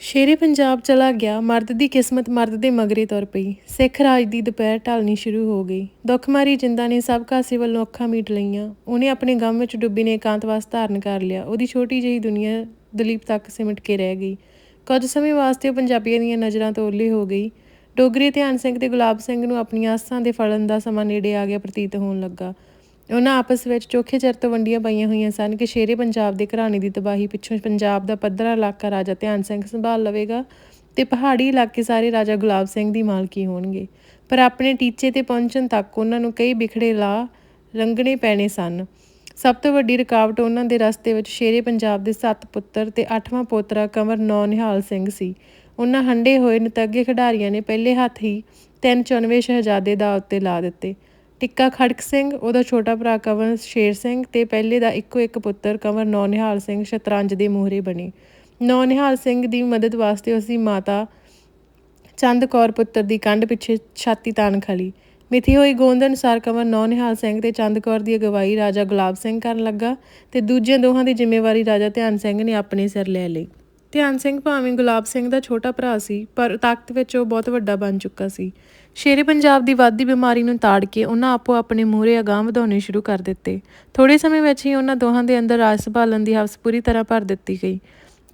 ਸ਼ੇਰੇ ਪੰਜਾਬ ਚਲਾ ਗਿਆ, ਮਰਦ ਦੀ ਕਿਸਮਤ ਮਰਦ ਦੇ ਮਗਰੇ ਤੁਰ ਪਈ। ਸਿੱਖ ਰਾਜ ਦੀ ਦੁਪਹਿਰ ਢਲਣੀ ਸ਼ੁਰੂ ਹੋ ਗਈ। ਦੁੱਖਮਾਰੀ ਜਿੰਦਾ ਨੇ ਸਭ ਕਾਸੇ ਵੱਲੋਂ ਅੱਖਾਂ ਮੀਟ ਲਈਆਂ। ਉਹਨੇ ਆਪਣੇ ਗਮ ਵਿੱਚ ਡੁੱਬੀ ਨੇ ਇਕਾਂਤਵਾਸ ਧਾਰਨ ਕਰ ਲਿਆ। ਉਹਦੀ ਛੋਟੀ ਜਿਹੀ ਦੁਨੀਆ ਦਲੀਪ ਤੱਕ ਸਿਮਟ ਕੇ ਰਹਿ ਗਈ। ਕੁਝ ਸਮੇਂ ਵਾਸਤੇ ਉਹ ਪੰਜਾਬੀਆਂ ਦੀਆਂ ਨਜ਼ਰਾਂ ਤੋਂ ਓਹਲੇ ਹੋ ਗਈ। ਡੋਗਰੀ ਧਿਆਨ ਸਿੰਘ ਤੇ ਗੁਲਾਬ ਸਿੰਘ ਨੂੰ ਆਪਣੀਆਂ ਆਸਾਂ ਦੇ ਫਲਣ ਦਾ ਸਮਾਂ ਨੇੜੇ ਆ ਗਿਆ ਪ੍ਰਤੀਤ ਹੋਣ ਲੱਗਾ। ਉਹਨਾਂ ਆਪਸ ਵਿੱਚ ਚੋਖੇ ਚਿਰ ਤੋਂ ਵੰਡੀਆਂ ਪਾਈਆਂ ਹੋਈਆਂ ਸਨ ਕਿ ਸ਼ੇਰੇ ਪੰਜਾਬ ਦੇ ਘਰਾਣੇ ਦੀ ਤਬਾਹੀ ਪਿੱਛੋਂ ਪੰਜਾਬ ਦਾ ਪੱਧਰਾ ਇਲਾਕਾ ਰਾਜਾ ਧਿਆਨ ਸਿੰਘ ਸੰਭਾਲ ਲਵੇਗਾ ਤੇ ਪਹਾੜੀ ਇਲਾਕੇ ਸਾਰੇ ਰਾਜਾ ਗੁਲਾਬ ਸਿੰਘ ਦੀ ਮਾਲਕੀ ਹੋਣਗੇ। ਪਰ ਆਪਣੇ ਟੀਚੇ ਤੇ ਪਹੁੰਚਣ ਤੱਕ ਉਹਨਾਂ ਨੂੰ ਕਈ ਵਿਖੜੇ ਲਾ ਰੰਗਣੇ ਪੈਣੇ ਸਨ। ਸਭ ਤੋਂ ਵੱਡੀ ਰੁਕਾਵਟ ਉਹਨਾਂ ਦੇ ਰਸਤੇ ਵਿੱਚ ਸ਼ੇਰੇ ਪੰਜਾਬ ਦੇ ਸੱਤ ਪੁੱਤਰ ਤੇ ਅੱਠਵਾਂ ਪੋਤਰਾ ਕੰਵਰ ਨੌ ਨਿਹਾਲ ਸਿੰਘ ਸੀ। ਉਹਨਾਂ ਹੰਡੇ ਹੋਏ ਨਤੱਗੇ ਖਿਡਾਰੀਆਂ ਨੇ ਪਹਿਲੇ ਹੱਥ ਹੀ ਤਿੰਨ ਚੁਣਵੇਂ ਸ਼ਹਿਜ਼ਾਦੇ ਦਾ ਉੱਤੇ ਲਾ ਦਿੱਤੇ। ਟਿੱਕਾ ਖੜਕ ਸਿੰਘ, ਉਹਦਾ ਛੋਟਾ ਭਰਾ ਕੰਵਰ ਸ਼ੇਰ ਸਿੰਘ ਤੇ ਪਹਿਲੇ ਦਾ ਇੱਕੋ ਇੱਕ ਪੁੱਤਰ ਕੰਵਰ ਨੌ ਨਿਹਾਲ ਸਿੰਘ ਸ਼ਤਰੰਜ ਦੇ ਮੋਹਰੇ ਬਣੇ। ਨੌ ਨਿਹਾਲ ਸਿੰਘ ਦੀ ਮਦਦ ਵਾਸਤੇ ਉਸ ਦੀ ਮਾਤਾ ਚੰਦ ਕੌਰ ਪੁੱਤਰ ਦੀ ਕੰਢ ਪਿੱਛੇ ਛਾਤੀ ਤਾਣ ਖਲੀ। ਮਿਥੀ ਹੋਈ ਗੋਂਦ ਅਨੁਸਾਰ ਕੰਵਰ ਨੌ ਨਿਹਾਲ ਸਿੰਘ ਤੇ ਚੰਦ ਕੌਰ ਦੀ ਅਗਵਾਈ ਰਾਜਾ ਗੁਲਾਬ ਸਿੰਘ ਕਰਨ ਲੱਗਾ ਤੇ ਦੂਜਿਆਂ ਦੋਹਾਂ ਦੀ ਜ਼ਿੰਮੇਵਾਰੀ ਰਾਜਾ ਧਿਆਨ ਸਿੰਘ ਨੇ ਆਪਣੇ ਸਿਰ ਲੈ ਲਈ। ਧਿਆਨ ਸਿੰਘ ਭਾਵੇਂ ਗੁਲਾਬ ਸਿੰਘ ਦਾ ਛੋਟਾ ਭਰਾ ਸੀ, ਪਰ ਤਾਕਤ ਵਿੱਚ ਉਹ ਬਹੁਤ ਵੱਡਾ ਬਣ ਚੁੱਕਾ ਸੀ। ਸ਼ੇਰੇ ਪੰਜਾਬ ਦੀ ਵੱਧਦੀ ਬਿਮਾਰੀ ਨੂੰ ਤਾੜ ਕੇ ਉਹਨਾਂ ਆਪੋ ਆਪਣੇ ਮੂਹਰੇ ਅਗਾਂਹ ਵਧਾਉਣੇ ਸ਼ੁਰੂ ਕਰ ਦਿੱਤੇ। ਥੋੜੇ ਸਮੇਂ ਵਿੱਚ ਹੀ ਉਹਨਾਂ ਦੋਹਾਂ ਦੇ ਅੰਦਰ ਰਾਜ ਸੰਭਾਲਣ ਦੀ ਹਵਸ ਪੂਰੀ ਤਰ੍ਹਾਂ ਭਰ ਦਿੱਤੀ ਗਈ।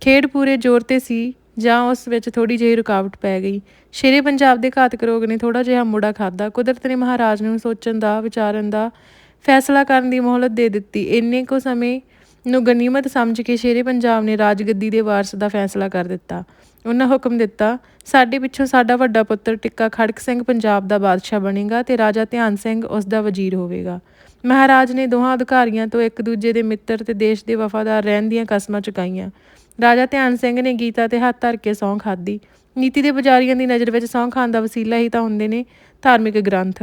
ਖੇਡ ਪੂਰੇ ਜ਼ੋਰ ਤੇ ਸੀ, ਜਾਂ ਉਸ ਵਿੱਚ ਥੋੜੀ ਜਿਹੀ ਰੁਕਾਵਟ ਪੈ ਗਈ। ਸ਼ੇਰੇ ਪੰਜਾਬ ਦੇ ਘਾਤਕ ਰੋਗ ਨੇ ਥੋੜਾ ਜਿਹਾ ਮੁੜਾ ਖਾਦਾ ਕੁਦਰਤ ਨੇ ਮਹਾਰਾਜ ਨੂੰ ਸੋਚਣ ਦਾ, ਵਿਚਾਰਨ ਦਾ ਫੈਸਲਾ ਕਰਨ ਦੀ ਮੋਹਲਤ ਦੇ ਦਿੱਤੀ। ਇੰਨੇ ਕੁ ਸਮੇਂ ਨੂੰ ਗਨੀਮਤ ਸਮਝ ਕੇ ਸ਼ੇਰੇ ਪੰਜਾਬ ਨੇ ਰਾਜਗੱਦੀ ਦੇ ਵਾਰਸ ਦਾ ਫੈਸਲਾ ਕਰ ਦਿੱਤਾ। ਉਹਨਾਂ ਹੁਕਮ ਦਿੱਤਾ, ਸਾਡੇ ਪਿੱਛੋਂ ਸਾਡਾ ਵੱਡਾ ਪੁੱਤਰ ਟਿੱਕਾ ਖੜਕ ਸਿੰਘ ਪੰਜਾਬ ਦਾ ਬਾਦਸ਼ਾਹ ਬਣੇਗਾ ਤੇ ਰਾਜਾ ਧਿਆਨ ਸਿੰਘ ਉਸ ਦਾ ਵਜ਼ੀਰ ਹੋਵੇਗਾ। ਮਹਾਰਾਜ ਨੇ ਦੋਹਾਂ ਅਧਿਕਾਰੀਆਂ ਤੋਂ ਇੱਕ ਦੂਜੇ ਦੇ ਮਿੱਤਰ ਤੇ ਦੇਸ਼ ਦੇ ਵਫਾਦਾਰ ਰਹਿਣ ਦੀਆਂ ਕਸਮਾਂ ਚੁਕਾਈਆਂ। ਰਾਜਾ ਧਿਆਨ ਸਿੰਘ ਨੇ ਗੀਤਾ ਤੇ ਹੱਥ ਧਰ ਕੇ ਸਹੁੰ ਖਾਧੀ। ਨੀਤੀ ਦੇ ਪੁਜਾਰੀਆਂ ਦੀ ਨਜ਼ਰ ਵਿੱਚ ਸਹੁੰ ਖਾਣ ਦਾ ਵਸੀਲਾ ਹੀ ਤਾਂ ਹੁੰਦੇ ਨੇ ਧਾਰਮਿਕ ਗ੍ਰੰਥ।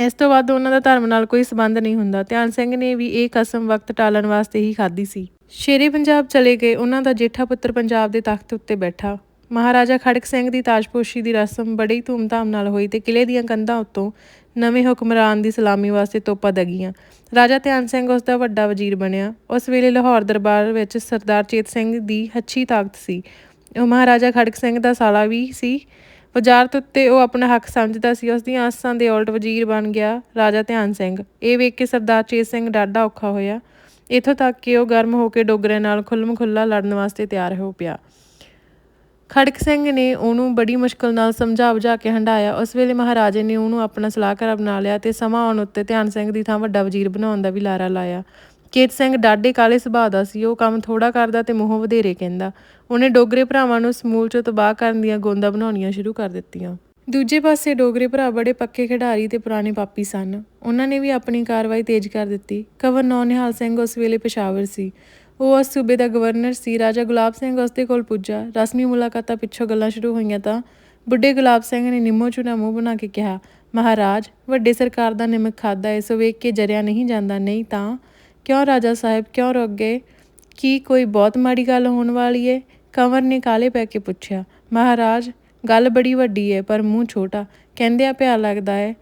ਇਸ ਤੋਂ ਬਾਅਦ ਉਹਨਾਂ ਦਾ ਧਰਮ ਨਾਲ ਕੋਈ ਸਬੰਧ ਨਹੀਂ ਹੁੰਦਾ। ਧਿਆਨ ਸਿੰਘ ਨੇ ਵੀ ਇਹ ਕਸਮ ਵਕਤ ਟਾਲਣ ਵਾਸਤੇ ਹੀ ਖਾਧੀ ਸੀ। ਸ਼ੇਰੇ ਪੰਜਾਬ ਚਲੇ ਗਏ। ਉਹਨਾਂ ਦਾ ਜੇਠਾ ਪੁੱਤਰ ਪੰਜਾਬ ਦੇ ਤਖਤ ਉੱਤੇ ਬੈਠਾ। ਮਹਾਰਾਜਾ ਖੜਕ ਸਿੰਘ ਦੀ ਤਾਜਪੋਸ਼ੀ ਦੀ ਰਸਮ ਬੜੀ ਧੂਮਧਾਮ ਨਾਲ ਹੋਈ ਤੇ ਕਿਲੇ ਦੀਆਂ ਕੰਧਾਂ ਉੱਤੋਂ ਨਵੇਂ ਹੁਕਮਰਾਨ ਦੀ ਸਲਾਮੀ ਵਾਸਤੇ ਤੋਪਾਂ ਦਗੀਆਂ। ਰਾਜਾ ਧਿਆਨ ਸਿੰਘ ਉਸ ਦਾ ਵੱਡਾ ਵਜ਼ੀਰ ਬਣਿਆ। ਉਸ ਵੇਲੇ ਲਾਹੌਰ ਦਰਬਾਰ ਵਿੱਚ ਸਰਦਾਰ ਚੇਤ ਸਿੰਘ ਦੀ ਹੱਛੀ ਤਾਕਤ ਸੀ। ਉਹ ਮਹਾਰਾਜਾ ਖੜਕ ਸਿੰਘ ਦਾ ਸਾਲਾ ਵੀ ਸੀ। ਵਜ਼ਾਰਤ ਉੱਤੇ ਉਹ ਆਪਣਾ ਹੱਕ ਸਮਝਦਾ ਸੀ ਉਸ ਦੀਆਂ ਆਸਾਂ ਦੇ ਉਲਟ ਵਜ਼ੀਰ ਬਣ ਗਿਆ ਰਾਜਾ ਧਿਆਨ ਸਿੰਘ। ਇਹ ਵੇਖ ਕੇ ਸਰਦਾਰ ਚੇਤ ਸਿੰਘ ਡਾਢਾ ਔਖਾ ਹੋਇਆ। ਇਥੋਂ ਤੱਕ ਕਿ ਉਹ ਗਰਮ ਹੋ ਕੇ ਡੋਗਰੇ ਨਾਲ ਖੁੱਲਮ ਖੁੱਲਾ ਲੜਨ ਵਾਸਤੇ ਤਿਆਰ ਹੋ ਪਿਆ। ਖੜਕ ਸਿੰਘ ਨੇ ਉਹਨੂੰ ਬੜੀ ਮੁਸ਼ਕਲ ਨਾਲ ਸਮਝਾ ਬੁਝਾ ਕੇ ਹੰਡਾਇਆ ਉਸ ਵੇਲੇ ਮਹਾਰਾਜੇ ਨੇ ਉਹਨੂੰ ਆਪਣਾ ਸਲਾਹਕਾਰ ਬਣਾ ਲਿਆ ਤੇ ਸਮਾਂ ਆਉਣ ਉੱਤੇ ਧਿਆਨ ਸਿੰਘ ਦੀ ਥਾਂ ਵੱਡਾ ਵਜ਼ੀਰ ਬਣਾਉਣ ਦਾ ਵੀ ਲਾਰਾ ਲਾਇਆ। ਕੇਤ ਸਿੰਘ ਡਾਢੇ ਕਾਲੇ ਸੁਭਾਅ ਦਾ ਸੀ, ਉਹ ਕੰਮ ਥੋੜਾ ਕਰਦਾ ਤੇ ਮੂੰਹੋਂ ਵਧੇਰੇ ਕਹਿੰਦਾ। ਉਹਨੇ ਡੋਗਰੇ ਭਰਾਵਾਂ ਨੂੰ ਸਮੂਲ ਚੋਂ ਤਬਾਹ ਕਰਨ ਦੀਆਂ ਗੋਂਦਾਂ ਬਣਾਉਣੀਆਂ ਸ਼ੁਰੂ ਕਰ ਦਿੱਤੀਆਂ। ਦੂਜੇ ਪਾਸੇ ਡੋਗਰੇ ਭਰਾ ਬੜੇ ਪੱਕੇ ਖਿਡਾਰੀ ਤੇ ਪੁਰਾਣੇ ਪਾਪੀ ਸਨ। ਉਹਨਾਂ ਨੇ ਵੀ ਆਪਣੀ ਕਾਰਵਾਈ ਤੇਜ਼ ਕਰ ਦਿੱਤੀ। ਕਵਰ ਨੌ ਨਿਹਾਲ ਸਿੰਘ ਉਸ ਵੇਲੇ ਪਸ਼ਾਵਰ ਸੀ। ਉਹ ਉਸ ਸੂਬੇ ਦਾ ਗਵਰਨਰ ਸੀ। ਰਾਜਾ ਗੁਲਾਬ ਸਿੰਘ ਉਸ ਦੇ ਕੋਲ ਪੁੱਜਾ। ਰਸਮੀ ਮੁਲਾਕਾਤਾਂ ਪਿੱਛੋਂ ਗੱਲਾਂ ਸ਼ੁਰੂ ਹੋਈਆਂ ਤਾਂ ਬੁੱਢੇ ਗੁਲਾਬ ਸਿੰਘ ਨੇ ਨਿੰਮੋ ਚੁਣਾ ਮੂੰਹ ਬਣਾ ਕੇ ਕਿਹਾ, ਮਹਾਰਾਜ, ਵੱਡੇ ਸਰਕਾਰ ਦਾ ਨਿਮਕ ਖਾਦਾ ਹੈ ਸੋ ਵੇਖ ਕੇ ਜਰਿਆ ਨਹੀਂ ਜਾਂਦਾ। ਨਹੀਂ ਤਾਂ ਕਿਉਂ ਰਾਜਾ ਸਾਹਿਬ, ਕਿਉਂ ਰੁਕ ਗਏ? ਕੀ ਕੋਈ ਬਹੁਤ ਮਾੜੀ ਗੱਲ ਹੋਣ ਵਾਲੀ ਏ? ਕੰਵਰ ਨੇ ਕਾਲੇ ਪੈ ਕੇ ਪੁੱਛਿਆ। ਮਹਾਰਾਜ, ਗੱਲ ਬੜੀ ਵੱਡੀ ਹੈ ਪਰ ਮੂੰਹ ਛੋਟਾ। ਕਹਿੰਦਿਆਂ ਪਿਆ ਲੱਗਦਾ ਹੈ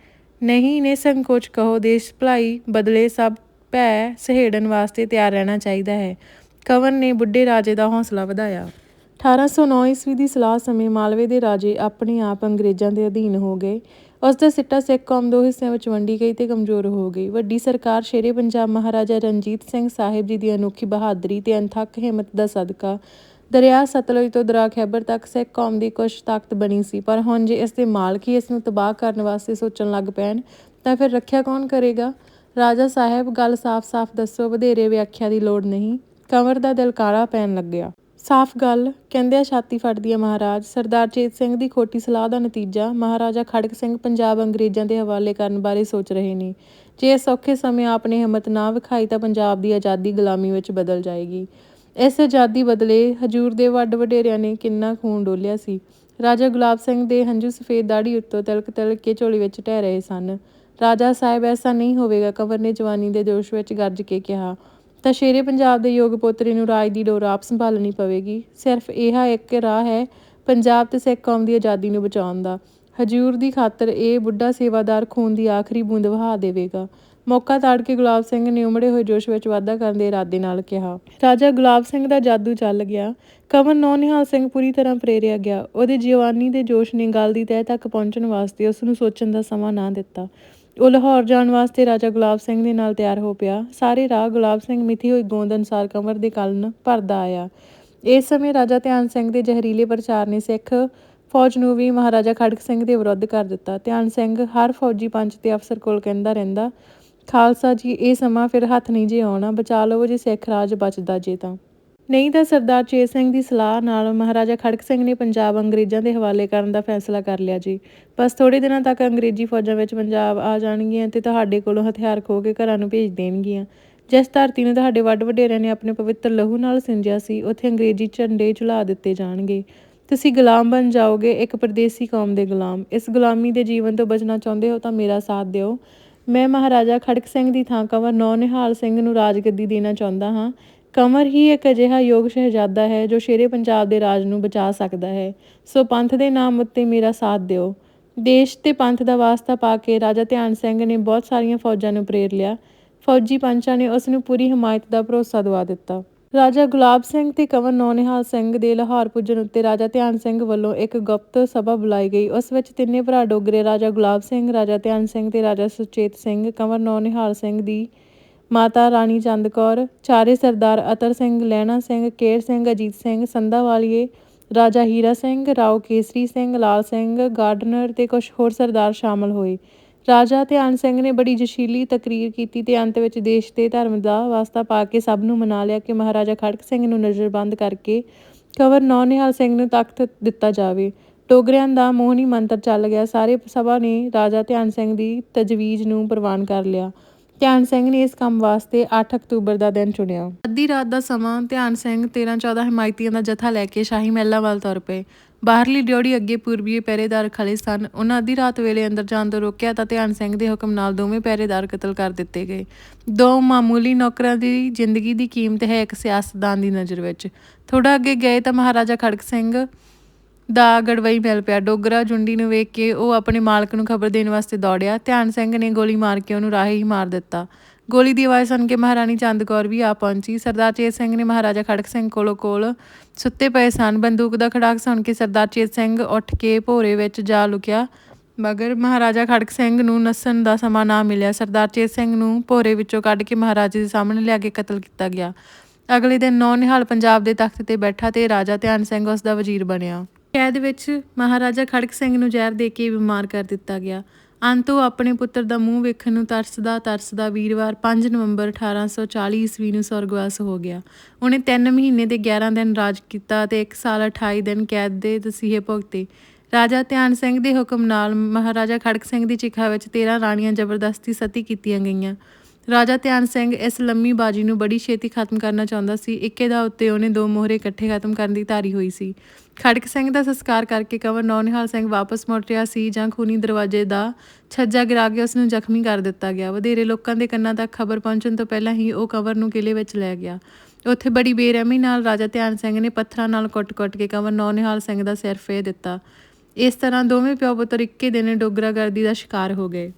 ਨਹੀਂ ਨੇ ਸੰਕੋਚ ਕਹੋ। ਦੇਸ਼ ਭਲਾਈ ਬਦਲੇ ਸਭ ਭੈ ਸਹੇੜਨ ਵਾਸਤੇ ਤਿਆਰ ਰਹਿਣਾ ਚਾਹੀਦਾ ਹੈ। ਕੰਵਰ ਨੇ ਬੁੱਢੇ ਰਾਜੇ ਦਾ ਹੌਸਲਾ ਵਧਾਇਆ। 1809 ਈਸਵੀ ਦੀ ਸਲਾਹ ਸਮੇਂ ਮਾਲਵੇ ਦੇ ਰਾਜੇ ਆਪਣੇ ਆਪ ਅੰਗਰੇਜ਼ਾਂ ਦੇ ਅਧੀਨ ਹੋ ਗਏ। ਉਸ ਦਾ ਸਿੱਟਾ ਸਿੱਖ ਕੌਮ ਦੋ ਹਿੱਸਿਆਂ ਵਿੱਚ ਵੰਡੀ ਗਈ ਤੇ ਕਮਜ਼ੋਰ ਹੋ ਗਈ। ਵੱਡੀ ਸਰਕਾਰ ਸ਼ੇਰੇ ਪੰਜਾਬ ਮਹਾਰਾਜਾ ਰਣਜੀਤ ਸਿੰਘ ਸਾਹਿਬ ਜੀ ਦੀ ਅਨੋਖੀ ਬਹਾਦਰੀ ਤੇ ਅਣਥੱਕ ਹਿੰਮਤ ਦਾ ਸਦਕਾ ਦਰਿਆ ਸਤਲੁਜ ਤੋਂ ਦਰਾ ਖੈਬਰ ਤੱਕ ਸਿੱਖ ਕੌਮ ਦੀ ਕੁਝ ਤਾਕਤ ਬਣੀ ਸੀ। ਪਰ ਹੁਣ ਜੇ ਇਸ ਦੇ ਮਾਲਕ ਹੀ ਇਸ ਨੂੰ ਤਬਾਹ ਕਰਨ ਵਾਸਤੇ ਸੋਚਣ ਲੱਗ ਪੈਣ, ਤਾਂ ਫਿਰ ਰੱਖਿਆ ਕੌਣ ਕਰੇਗਾ? ਰਾਜਾ ਸਾਹਿਬ, ਗੱਲ ਸਾਫ਼-ਸਾਫ਼ ਦੱਸੋ, ਵਧੇਰੇ ਵਿਆਖਿਆ ਦੀ ਲੋੜ ਨਹੀਂ। ਕੰਵਰ ਦਾ ਦਿਲ ਕਾਲਾ ਪੈਣ ਲੱਗਿਆ। ਸਾਫ਼ ਗੱਲ ਕਹਿੰਦਿਆਂ ਛਾਤੀ ਫੜਦੀ ਹੈ ਮਹਾਰਾਜ। ਸਰਦਾਰ ਚੇਤ ਸਿੰਘ ਦੀ ਖੋਟੀ ਸਲਾਹ ਦਾ ਨਤੀਜਾ, ਮਹਾਰਾਜਾ ਖੜਕ ਸਿੰਘ ਪੰਜਾਬ ਅੰਗਰੇਜ਼ਾਂ ਦੇ ਹਵਾਲੇ ਕਰਨ ਬਾਰੇ ਸੋਚ ਰਹੇ ਨੇ। ਜੇ ਇਸ ਔਖੇ ਸਮੇਂ ਆਪਨੇ ਹਿੰਮਤ ਨਾ ਵਿਖਾਈ ਤਾਂ ਪੰਜਾਬ ਦੀ ਆਜ਼ਾਦੀ ਗੁਲਾਮੀ ਵਿੱਚ ਬਦਲ ਜਾਏਗੀ। ਇਸ ਆਜ਼ਾਦੀ ਬਦਲੇ ਹਜੂਰ ਦੇ ਵੱਡ ਵਡੇਰਿਆਂ ਨੇ ਕਿੰਨਾ ਖੂਨ ਡੋਲਿਆ ਸੀ। ਰਾਜਾ ਗੁਲਾਬ ਸਿੰਘ ਦੇ ਹੰਝੂ ਸਫੇਦ ਦਾੜੀ ਉੱਤੋਂ ਤਿਲਕ ਤਿਲਕ ਕੇ ਝੋਲੀ ਵਿੱਚ ਟਹਿ ਰਹੇ ਸਨ। ਰਾਜਾ ਸਾਹਿਬ, ਐਸਾ ਨਹੀਂ ਹੋਵੇਗਾ, ਕੰਵਰ ਨੇ ਜਵਾਨੀ ਦੇ ਜੋਸ਼ ਵਿੱਚ ਗੱਜ ਕੇ ਕਿਹਾ। ਤਾਂ ਸ਼ੇਰੇ ਪੰਜਾਬ ਦੇ ਯੋਗ ਪੁੱਤਰੀ ਨੂੰ ਰਾਜ ਦੀ ਡੋਰ ਆਪ ਸੰਭਾਲਣੀ ਪਵੇਗੀ। ਸਿਰਫ ਇਹ ਇੱਕ ਰਾਹ ਹੈ ਪੰਜਾਬ ਤੇ ਸਿੱਖ ਕੌਮ ਦੀ ਆਜ਼ਾਦੀ ਨੂੰ ਬਚਾਉਣ ਦਾ। ਹਜੂਰ ਦੀ ਖਾਤਰ ਇਹ ਬੁੱਢਾ ਸੇਵਾਦਾਰ ਖੂਨ ਦੀ ਆਖਰੀ ਬੂੰਦ ਵਹਾ ਦੇਵੇਗਾ। ਮੌਕਾ ਤਾੜ ਕੇ ਗੁਲਾਬ ਸਿੰਘ ਨੇ ਉਮੜੇ ਹੋਏ ਜੋਸ਼ ਵਿੱਚ ਵਾਧਾ ਕਰਨ ਦੇ ਇਰਾਦੇ ਨਾਲ ਕਿਹਾ, ਰਾਜਾ ਗੁਲਾਬ ਸਿੰਘ ਦਾ ਜਾਦੂ ਚੱਲ ਗਿਆ। ਕਮਰ ਨੌ ਨਿਹਾਲ ਸਿੰਘ ਪੂਰੀ ਤਰ੍ਹਾਂ ਪ੍ਰੇਰਿਆ ਗਿਆ। ਉਹਦੇ ਜਵਾਨੀ ਦੇ ਜੋਸ਼ ਨੇ ਗੱਲ ਦੀ ਤਹਿ ਤੱਕ ਪਹੁੰਚਣ ਵਾਸਤੇ ਉਸ ਨੂੰ ਸੋਚਣ ਦਾ ਸਮਾਂ ਨਾ ਦਿੱਤਾ। ਉਹ ਲਾਹੌਰ ਜਾਣ ਵਾਸਤੇ ਰਾਜਾ ਗੁਲਾਬ ਸਿੰਘ ਦੇ ਨਾਲ ਤਿਆਰ ਹੋ ਪਿਆ। ਸਾਰੇ ਰਾਹ ਗੁਲਾਬ ਸਿੰਘ ਮਿਥੀ ਹੋਈ ਗੋਂਦ ਅਨੁਸਾਰ ਕਮਰ ਦੇ ਕਲਨ ਭਰਦਾ ਆਇਆ। ਇਸ ਸਮੇਂ ਰਾਜਾ ਧਿਆਨ ਸਿੰਘ ਦੇ ਜ਼ਹਿਰੀਲੇ ਪ੍ਰਚਾਰ ਨੇ ਸਿੱਖ ਫੌਜ ਨੂੰ ਵੀ ਮਹਾਰਾਜਾ ਖੜਕ ਸਿੰਘ ਦੇ ਵਿਰੁੱਧ ਕਰ ਦਿੱਤਾ। ਧਿਆਨ ਸਿੰਘ ਹਰ ਫੌਜੀ ਪੰਚ ਤੇ ਅਫਸਰ ਕੋਲ ਕਹਿੰਦਾ ਰਹਿੰਦਾ, ਖਾਲਸਾ ਜੀ, ਇਹ ਸਮਾਂ ਫਿਰ ਹੱਥ ਨਹੀਂ ਜੇ ਆਉਣਾ। ਬਚਾ ਲਵੋ ਜੇ ਸਿੱਖ ਰਾਜ ਬਚਦਾ ਜੇ ਤਾਂ। ਨਹੀਂ ਤਾਂ ਸਰਦਾਰ ਚੇਤ ਸਿੰਘ ਦੀ ਸਲਾਹ ਨਾਲ ਮਹਾਰਾਜਾ ਖੜਕ ਸਿੰਘ ਨੇ ਪੰਜਾਬ ਅੰਗਰੇਜ਼ਾਂ ਦੇ ਹਵਾਲੇ ਕਰਨ ਦਾ ਫੈਸਲਾ ਕਰ ਲਿਆ ਜੀ। ਬਸ ਥੋੜੇ ਦਿਨਾਂ ਤੱਕ ਅੰਗਰੇਜ਼ੀ ਫੌਜਾਂ ਵਿੱਚ ਪੰਜਾਬ ਆ ਜਾਣਗੀਆਂ ਤੇ ਤੁਹਾਡੇ ਕੋਲੋਂ ਹਥਿਆਰ ਖੋ ਕੇ ਘਰਾਂ ਨੂੰ ਭੇਜ ਦੇਣਗੀਆਂ। ਜਿਸ ਧਰਤੀ ਨੂੰ ਤੁਹਾਡੇ ਵੱਡ ਵਡੇਰਿਆਂ ਨੇ ਆਪਣੇ ਪਵਿੱਤਰ ਲਹੂ ਨਾਲ ਸਿੰਜਿਆ ਸੀ, ਉੱਥੇ ਅੰਗਰੇਜ਼ੀ ਝੰਡੇ ਝੁਲਾ ਦਿੱਤੇ ਜਾਣਗੇ। ਤੁਸੀਂ ਗੁਲਾਮ ਬਣ ਜਾਓਗੇ, ਇੱਕ ਪਰਦੇਸੀ ਕੌਮ ਦੇ ਗੁਲਾਮ। ਇਸ ਗੁਲਾਮੀ ਦੇ ਜੀਵਨ ਤੋਂ ਬਚਣਾ ਚਾਹੁੰਦੇ ਹੋ ਤਾਂ ਮੇਰਾ ਸਾਥ ਦਿਓ। ਮੈਂ ਮਹਾਰਾਜਾ ਖੜਕ ਸਿੰਘ ਦੀ ਥਾਂ ਕੰਵਰ ਨੌ ਨਿਹਾਲ ਸਿੰਘ ਨੂੰ ਰਾਜਗੱਦੀ ਦੇਣਾ ਚਾਹੁੰਦਾ ਹਾਂ। ਕੰਵਰ ਹੀ ਇੱਕ ਅਜਿਹਾ ਯੋਗ ਸ਼ਹਿਜ਼ਾਦਾ ਹੈ ਜੋ ਸ਼ੇਰੇ ਪੰਜਾਬ ਦੇ ਰਾਜ ਨੂੰ ਬਚਾ ਸਕਦਾ ਹੈ। ਸੋ ਪੰਥ ਦੇ ਨਾਮ ਉੱਤੇ ਮੇਰਾ ਸਾਥ ਦਿਓ। ਦੇਸ਼ ਤੇ ਪੰਥ ਦਾ ਵਾਸਤਾ ਪਾ ਕੇ ਰਾਜਾ ਧਿਆਨ ਸਿੰਘ ਨੇ ਬਹੁਤ ਸਾਰੀਆਂ ਫੌਜਾਂ ਨੂੰ ਪ੍ਰੇਰ ਲਿਆ। ਫੌਜੀ ਪੰਚਾਂ ਨੇ ਉਸ ਨੂੰ ਪੂਰੀ ਹਮਾਇਤ ਦਾ ਭਰੋਸਾ ਦਵਾ ਦਿੱਤਾ। ਰਾਜਾ ਗੁਲਾਬ ਸਿੰਘ ਤੇ ਕੰਵਰ ਨੌਨਿਹਾਲ ਸਿੰਘ ਦੇ ਲਾਹੌਰ ਪੁੱਜਣ ਉੱਤੇ ਰਾਜਾ ਧਿਆਨ ਸਿੰਘ ਵੱਲੋਂ ਇੱਕ ਗੁਪਤ ਸਭਾ ਬੁਲਾਈ ਗਈ। ਉਸ ਵਿੱਚ ਤਿੰਨੇ ਭਰਾ ਡੋਗਰੇ ਰਾਜਾ ਗੁਲਾਬ ਸਿੰਘ, ਰਾਜਾ ਧਿਆਨ ਸਿੰਘ ਤੇ ਰਾਜਾ ਸੁਚੇਤ ਸਿੰਘ, ਕੰਵਰ ਨੌਨਿਹਾਲ ਸਿੰਘ ਦੀ ਮਾਤਾ ਰਾਣੀ ਚੰਦ ਕੌਰ, ਚਾਰੇ ਸਰਦਾਰ ਅਤਰ ਸਿੰਘ, ਲਹਿਣਾ ਸਿੰਘ, ਕੇਰ ਸਿੰਘ, ਅਜੀਤ ਸਿੰਘ, ਸੰਧਾਵਾਲੀਏ, ਰਾਜਾ ਹੀਰਾ ਸਿੰਘ, ਰਾਓ ਕੇਸਰੀ ਸਿੰਘ, ਲਾਲ ਸਿੰਘ, ਗਾਰਡਨਰ ਤੇ ਕੁਝ ਹੋਰ ਸਰਦਾਰ ਸ਼ਾਮਲ ਹੋਏ। ਰਾਜਾ ਧਿਆਨ ਸਿੰਘ ਨੇ ਬੜੀ ਜਸ਼ੀਲੀ ਤਕਰੀਰ ਕੀਤੀ ਤੇ ਅੰਤ ਵਿੱਚ ਦੇਸ਼ ਤੇ ਧਰਮ ਦਾ ਵਾਸਤਾ ਪਾ ਕੇ ਸਭ ਨੂੰ ਮਨਾ ਲਿਆ ਕਿ ਮਹਾਰਾਜਾ ਖੜਕ ਸਿੰਘ ਨੂੰ ਨਜ਼ਰਬੰਦ ਕਰਕੇ ਕੰਵਰ ਨੌਨਿਹਾਲ ਸਿੰਘ ਨੂੰ ਤਖਤ ਦਿੱਤਾ ਜਾਵੇ। ਟੋਗਰਿਆਂ ਦਾ ਮੋਹਨੀ ਮੰਤਰ ਚੱਲ ਗਿਆ। ਸਾਰੇ ਸਭਾ ਨੇ ਰਾਜਾ ਧਿਆਨ ਸਿੰਘ ਦੀ ਤਜਵੀਜ਼ ਨੂੰ ਪ੍ਰਵਾਨ ਕਰ ਲਿਆ। ਧਿਆਨ ਸਿੰਘ ਨੇ ਇਸ ਕੰਮ ਵਾਸਤੇ 8 ਅਕਤੂਬਰ ਦਾ ਦਿਨ ਚੁਣਿਆ। ਅੱਧੀ ਰਾਤ ਦਾ ਸਮਾਂ ਧਿਆਨ ਸਿੰਘ 13-14 ਹਮਾਇਤੀਆਂ ਦਾ ਜਥਾ ਲੈ ਕੇ ਸ਼ਾਹੀ ਮਹਿਲਾ ਵੱਲ ਤੁਰ ਪਏ। ਬਾਹਰਲੀ ਡਿਉੜੀ ਅੱਗੇ ਪੂਰਬੀਏ ਪਹਿਰੇਦਾਰ ਖੜੇ ਸਨ। ਉਹਨਾਂ ਅੱਧੀ ਰਾਤ ਵੇਲੇ ਅੰਦਰ ਜਾਣ ਤੋਂ ਰੋਕਿਆ ਤਾਂ ਧਿਆਨ ਸਿੰਘ ਦੇ ਹੁਕਮ ਨਾਲ ਦੋਵੇਂ ਪਹਿਰੇਦਾਰ ਕਤਲ ਕਰ ਦਿੱਤੇ ਗਏ। ਦੋ ਮਾਮੂਲੀ ਨੌਕਰਾਂ ਦੀ ਜ਼ਿੰਦਗੀ ਦੀ ਕੀਮਤ ਹੈ ਇੱਕ ਸਿਆਸਤਦਾਨ ਦੀ ਨਜ਼ਰ ਵਿੱਚ। ਥੋੜਾ ਅੱਗੇ ਗਏ ਤਾਂ ਮਹਾਰਾਜਾ ਖੜਕ ਸਿੰਘ ਦਾ ਗੜਵਈ ਮਿਲ ਪਿਆ। ਡੋਗਰਾ ਜੁੰਡੀ ਨੂੰ ਵੇਖ ਕੇ ਉਹ ਆਪਣੇ ਮਾਲਕ ਨੂੰ ਖਬਰ ਦੇਣ ਵਾਸਤੇ ਦੌੜਿਆ। ਧਿਆਨ ਸਿੰਘ ਨੇ ਗੋਲੀ ਮਾਰ ਕੇ ਉਹਨੂੰ ਰਾਹੇ ਹੀ ਮਾਰ ਦਿੱਤਾ। ਗੋਲੀ ਦੀ ਆਵਾਜ਼ ਸੁਣ ਕੇ ਮਹਾਰਾਣੀ ਚੰਦ ਕੌਰ ਵੀ ਆ ਪਹੁੰਚੀ। ਸਰਦਾਰ ਚੇਤ ਸਿੰਘ ਨੇ ਮਹਾਰਾਜਾ ਖੜਕ ਸਿੰਘ ਕੋਲੋਂ ਕੋਲ ਸੁੱਤੇ ਪਏ ਸਨ। ਬੰਦੂਕ ਦਾ ਖੜਾਕ ਸੁਣ ਕੇ ਸਰਦਾਰ ਚੇਤ ਸਿੰਘ ਉੱਠ ਕੇ ਭੋਰੇ ਵਿੱਚ ਜਾ ਲੁਕਿਆ। ਮਗਰ ਮਹਾਰਾਜਾ ਖੜਕ ਸਿੰਘ ਨੂੰ ਨੱਸਣ ਦਾ ਸਮਾਂ ਨਾ ਮਿਲਿਆ। ਸਰਦਾਰ ਚੇਤ ਸਿੰਘ ਨੂੰ ਭੋਰੇ ਵਿੱਚੋਂ ਕੱਢ ਕੇ ਮਹਾਰਾਜੇ ਦੇ ਸਾਹਮਣੇ ਲਿਆ ਕੇ ਕਤਲ ਕੀਤਾ ਗਿਆ। ਅਗਲੇ ਦਿਨ ਨੌ ਨਿਹਾਲ ਪੰਜਾਬ ਦੇ ਤਖਤ ਤੇ ਬੈਠਾ ਤੇ ਰਾਜਾ ਧਿਆਨ ਸਿੰਘ ਉਸ ਦਾ ਵਜ਼ੀਰ ਬਣਿਆ। ਕੈਦ ਵਿੱਚ ਮਹਾਰਾਜਾ ਖੜਕ ਸਿੰਘ ਨੂੰ ਜ਼ਹਿਰ ਦੇ ਕੇ ਬਿਮਾਰ ਕਰ ਦਿੱਤਾ ਗਿਆ। ਅੰਤ ਉਹ ਆਪਣੇ ਪੁੱਤਰ ਦਾ ਮੂੰਹ ਵੇਖਣ ਨੂੰ ਤਰਸਦਾ ਤਰਸਦਾ ਵੀਰਵਾਰ 5 ਨਵੰਬਰ 1840 ਈਸਵੀ ਨੂੰ ਸਵਰਗਵਾਸ ਹੋ ਗਿਆ। ਉਹਨੇ 3 ਮਹੀਨੇ ਦੇ 11 ਦਿਨ ਰਾਜ ਕੀਤਾ ਤੇ 1 ਸਾਲ 28 ਦਿਨ ਕੈਦ ਦੇ ਤਸੀਹੇ ਭੁਗਤੇ। ਰਾਜਾ ਧਿਆਨ ਸਿੰਘ ਦੇ ਹੁਕਮ ਨਾਲ ਮਹਾਰਾਜਾ ਖੜਕ ਸਿੰਘ ਦੀ ਚਿਖਾ ਵਿੱਚ 13 ਰਾਣੀਆਂ ਜ਼ਬਰਦਸਤੀ ਸਤੀ ਕੀਤੀਆਂ ਗਈਆਂ। ਰਾਜਾ ਧਿਆਨ ਸਿੰਘ ਇਸ ਲੰਮੀ ਬਾਜੀ ਨੂੰ ਬੜੀ ਛੇਤੀ ਖਤਮ ਕਰਨਾ ਚਾਹੁੰਦਾ ਸੀ। ਇੱਕੇ ਦਾ ਉੱਤੇ ਉਹਨੇ ਦੋ ਮੋਹਰੇ ਇਕੱਠੇ ਖਤਮ ਕਰਨ ਦੀ ਧਾਰੀ ਹੋਈ ਸੀ। ਖੜਕ ਸਿੰਘ ਦਾ ਸੰਸਕਾਰ ਕਰਕੇ ਕੰਵਰ ਨੌਨਿਹਾਲ ਸਿੰਘ ਵਾਪਸ ਮੁੜ ਰਿਹਾ ਸੀ ਜਾਂ ਖੂਨੀ ਦਰਵਾਜ਼ੇ ਦਾ ਛੱਜਾ ਗਿਰਾ ਕੇ ਉਸ ਨੂੰ ਜ਼ਖਮੀ ਕਰ ਦਿੱਤਾ ਗਿਆ। ਵਧੇਰੇ ਲੋਕਾਂ ਦੇ ਕੰਨਾਂ ਤੱਕ ਖਬਰ ਪਹੁੰਚਣ ਤੋਂ ਪਹਿਲਾਂ ਹੀ ਉਹ ਕੰਵਰ ਨੂੰ ਕਿਲੇ ਵਿੱਚ ਲੈ ਗਿਆ। ਉੱਥੇ ਬੜੀ ਬੇਰਹਿਮੀ ਨਾਲ ਰਾਜਾ ਧਿਆਨ ਸਿੰਘ ਨੇ ਪੱਥਰਾਂ ਨਾਲ ਕੁੱਟ-ਕੁੱਟ ਕੇ ਕੰਵਰ ਨੌਨਿਹਾਲ ਸਿੰਘ ਦਾ ਸਿਰ ਫੇਰ ਦਿੱਤਾ। ਇਸ ਤਰ੍ਹਾਂ ਦੋਵੇਂ ਪਿਓ ਪੁੱਤਰ ਇੱਕੇ ਦਿਨ ਡੋਗਰਾਗਰਦੀ ਦਾ ਸ਼ਿਕਾਰ ਹੋ ਗਏ।